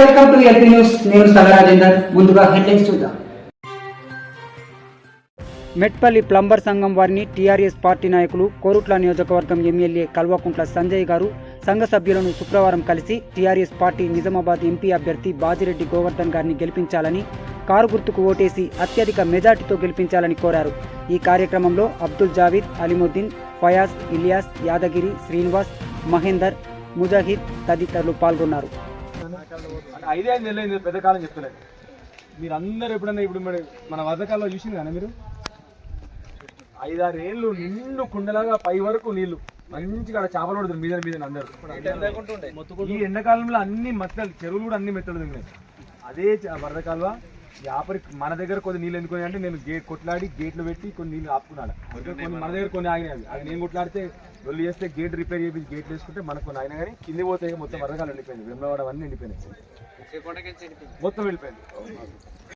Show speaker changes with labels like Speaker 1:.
Speaker 1: LP news నేను సగరాజేందర్ ముందుగా headlines చూద్దాం. మెట్పల్లి ప్లంబర్ సంఘం వారిని టీఆర్ఎస్ పార్టీ నాయకులు కోరుట్ల నియోజకవర్గం ఎమ్మెల్యే కల్వకుంట్ల సంజయ్ గారు సంఘ సభ్యులను శుక్రవారం కలిసి టీఆర్ఎస్ పార్టీ నిజామాబాద్ ఎంపీ అభ్యర్థి బాజిరెడ్డి గోవర్ధన్ గారిని గెలిపించాలని కారు గుర్తుకు ఓటేసి అత్యధిక మెజార్టీతో గెలిపించాలని కోరారు. ఈ కార్యక్రమంలో అబ్దుల్ జావీద్ అలీముద్దీన్ ఫయాజ్ ఇలియాస్ యాదగిరి శ్రీనివాస్ మహేందర్ ముజాహిద్ తదితరులు పాల్గొన్నారు.
Speaker 2: ఐదే ఐదు నెలలు అయింది పెద్ద కాలం చెప్తలేదు మీరు అందరు ఎప్పుడన్నా ఇప్పుడు మరి మన వద్దకాల్లో చూసింది కానీ మీరు? ఐదారు ఏళ్ళు నిండు కుండలాగా పై వరకు నీళ్ళు. మంచిగా చేపలు పడుతుంది మీద మీద అందరు. ఈ ఎండాకాలంలో అన్ని మత్తలు చెరువులు కూడా అన్ని మెత్తలు దిగినాయి అదే వరద కాలువ వ్యాపారి మన దగ్గర కొన్ని నీళ్ళు ఎందుకు అంటే నేను గేట్ కొట్లాడి గేట్లు పెట్టి కొన్ని నీళ్ళు ఆపుకున్నాను. కొన్ని మన దగ్గర కొన్ని ఆగినాయి. అది నేను కొట్లాడితే వాళ్ళు చేస్తే గేట్ రిపేర్ చేసి గేట్లు వేసుకుంటే మనకు కొన్ని అయినా కానీ కింది పోతే మొత్తం వరదకాలు వెళ్ళిపోయింది వెమ్మవాడ అన్నీ వెళ్ళిపోయినాయి మొత్తం వెళ్ళిపోయింది.